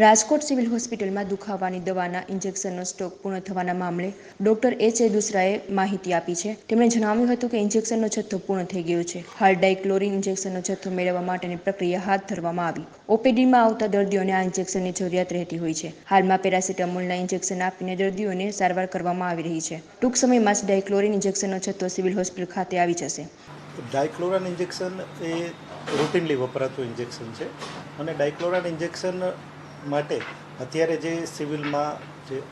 Rajkot civil હોસ્પિટલમાં દુખાવાની દવાના ઇન્જેક્શનનો stock પૂર્ણ થવાના મામલે ડોક્ટર એચ એ દુસરાએ માહિતી આપી છે. તેમણે જણાવ્યું હતું કે ઇન્જેક્શનનો જથ્થો પૂર્ણ થઈ ગયો છે. હાલ ડાયક્લોરિન ઇન્જેક્શનનો જથ્થો મેળવવા માટેની પ્રક્રિયા હાથ ધરવામાં આવી. ઓપીડીમાં આવતા દર્દીઓને આ ઇન્જેક્શનની જરૂરિયાત રહેતી હોય છે. હાલમાં પેરાસિટામોલના ઇન્જેક્શન આપીને દર્દીઓને સારવાર કરવામાં આવી રહી છે. ટૂંક સમયમાં જ ડાયક્લોરિન ઇન્જેક્શનનો જથ્થો સિવિલ હોસ્પિટલ ખાતે આવી જશે. ડાયક્લોરાન ઇન્જેક્શન એ રૂટીનલી વપરાતું ઇન્જેક્શન છે અને ડાયક્લોરાન ઇન્જેક્શન માટે અત્યારે જે સિવિલમાં જે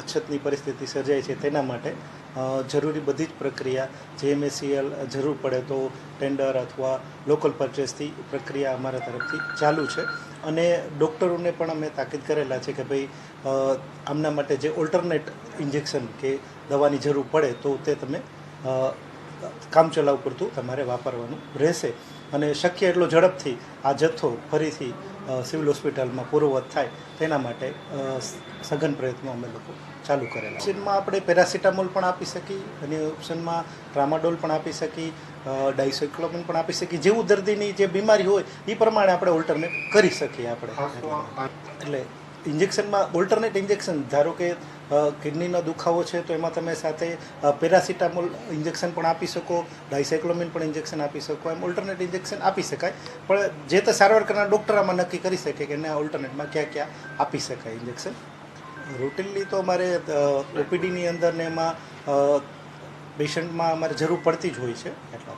અછતની પરિસ્થિતિ સર્જાય છે તેના માટે જરૂરી બધી જ પ્રક્રિયા જેએમએસીએલ જરૂર પડે તો ટેન્ડર અથવા લોકલ પરચેસથી પ્રક્રિયા અમારા તરફથી ચાલુ છે. અને ડૉક્ટરોને પણ અમે તાકીદ કરેલા છે કે ભાઈ આમના માટે જે ઓલ્ટરનેટ ઇન્જેક્શન કે દવાની જરૂર પડે તો તે તમે કામચલાઉ પૂરતું તમારે વાપરવાનું રહેશે. અને શક્ય એટલો ઝડપથી આ જથ્થો ફરીથી સિવિલ હોસ્પિટલમાં પૂર્વવત થાય તેના માટે સઘન પ્રયત્નો અમે લોકો ચાલુ કરેલા ઓપ્શનમાં આપણે પેરાસિટામોલ પણ આપી શકીએ અને ઓપ્શનમાં ટ્રામાડોલ પણ આપી શકીએ ડાયસાઇક્લોમિન પણ આપી શકીએ. જેવું દર્દીની જે બીમારી હોય એ પ્રમાણે આપણે ઓલ્ટરનેટ કરી શકીએ આપણે. એટલે ઇન્જેક્શનમાં, ઓલ્ટરનેટ ઇન્જેક્શન, ધારો કે કિડનીનો દુખાવો છે, તો એમાં તમે સાથે પેરાસિટામોલ ઇન્જેક્શન પણ આપી શકો ડાયસાઇક્લોમિન પણ ઇન્જેક્શન આપી શકો, એમ ઓલ્ટરનેટ ઇન્જેક્શન આપી શકાય. પણ જે તે સારવાર કરનાર ડૉક્ટર આમાં નક્કી કરી શકે કે એને ઓલ્ટરનેટમાં ક્યાં ક્યાં આપી શકાય ઇન્જેક્શન. રૂટીનલી તો અમારે ઓપીડીની અંદર ને એમાં પેશન્ટમાં અમારે જરૂર પડતી જ હોય છે, એટલા